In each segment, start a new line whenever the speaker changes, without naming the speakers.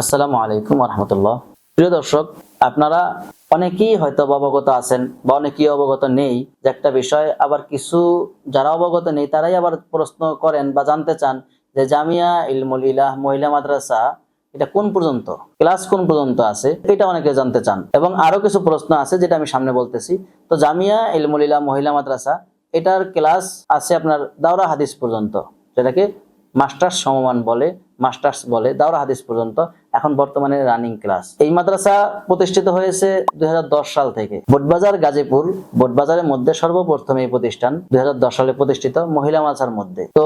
আসসালামু আলাইকুম রহমতুল্লাহ প্রিয় দর্শক, আপনারা অনেকেই হয়তো অবগত আছেন বা অনেকেই অবগত নেই যে একটা বিষয়, আবার কিছু যারা অবগত নেই তারাই আবার প্রশ্ন করেন বা জানতে চান যে জামিয়া ইলমুল ইলাহ মহিলা মাদ্রাসা এটা কোন পর্যন্ত? ক্লাস কোন পর্যন্ত আছে? এটা অনেকে জানতে চান। এবং আরও কিছু প্রশ্ন আছে যেটা আমি সামনে বলতেছি। তো জামিয়া ইলমুল ইলাহ মহিলা মাদ্রাসা, এটার ক্লাস আছে আপনার দাওরা হাদিস পর্যন্ত, যেটাকে মাস্টার্স সমমান বলে। মাস্টার্স বলে, দাওরা হাদিস পর্যন্ত, এখন বর্তমানে রানিং ক্লাস এই মাদ্রাসা প্রতিষ্ঠিত হয়েছে দুই হাজার দশ সাল থেকে। বোটবাজার, গাজীপুর, বোটবাজারের মধ্যে সর্বপ্রথম এই প্রতিষ্ঠান দুই হাজার দশ সালে প্রতিষ্ঠিত, মহিলা মাদ্রাসার মধ্যে। তো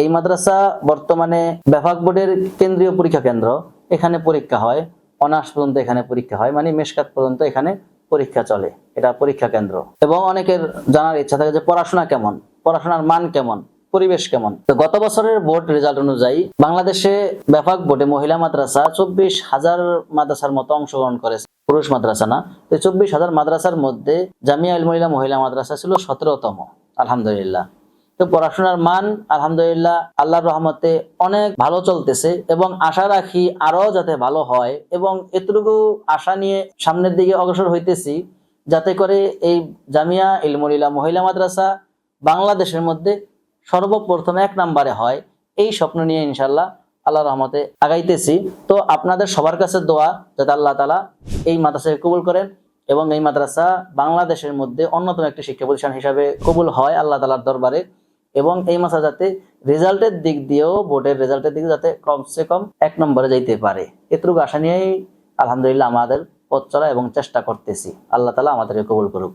এই মাদ্রাসা বর্তমানে ব্যাপক বোর্ডের কেন্দ্রীয় পরীক্ষা কেন্দ্র, এখানে পরীক্ষা হয়। অনার্স পর্যন্ত এখানে পরীক্ষা হয় মানে মেশকাত পর্যন্ত এখানে পরীক্ষা চলে। এটা পরীক্ষা কেন্দ্র। এবং অনেকের জানার ইচ্ছা থাকে যে পড়াশোনা কেমন? পড়াশোনার মান কেমন? পরিবেশ কেমন? তো গত বছরের বোর্ড রেজাল্ট অনুযায়ী বাংলাদেশে ব্যাপক বোর্ডে মহিলা মাদ্রাসা চব্বিশ হাজার মাদ্রাসার মতো অংশগ্রহণ করেছে। পুরুষ মাদ্রাসা না। তো চব্বিশ হাজার মাদ্রাসার মধ্যে জামিয়া মহিলা মহিলা মাদ্রাসা ছিল সতেরোতম, আলহামদুলিল্লাহ। তো পড়াশোনার মান, আলহামদুলিল্লাহ, আল্লাহর রহমতে অনেক ভালো চলতেছে এবং আশা রাখি আরও যাতে ভালো হয় এবং এতটুকু আশা নিয়ে সামনের দিকে অগ্রসর হইতেছি যাতে করে এই জামিয়া ইলমুলিলা মহিলা মাদ্রাসা বাংলাদেশের মধ্যে সর্বপ্রথম এক নম্বরে হয়, এই স্বপ্ন নিয়ে ইনশাল্লাহ আল্লাহ রহমতে আগাইতেছি। তো আপনাদের সবার কাছে দোয়া, যাতে আল্লাহ তালা এই মাদ্রাসাকে কবুল করেন এবং এই মাদ্রাসা বাংলাদেশের মধ্যে অন্যতম একটি শিক্ষা প্রতিষ্ঠান হিসাবে কবুল হয় আল্লাহ তালার দরবারে এবং এই মাসা যাতে রেজাল্টের দিক দিয়েও, বোর্ডের রেজাল্টের দিকে যাতে কমসে কম এক নম্বরে যাইতে পারে। এতটুকু আশা নিয়েই আলহামদুলিল্লাহ আমাদের পথ চলা এবং চেষ্টা করতেছি। আল্লাহ তালা আমাদেরকে কবুল করুক।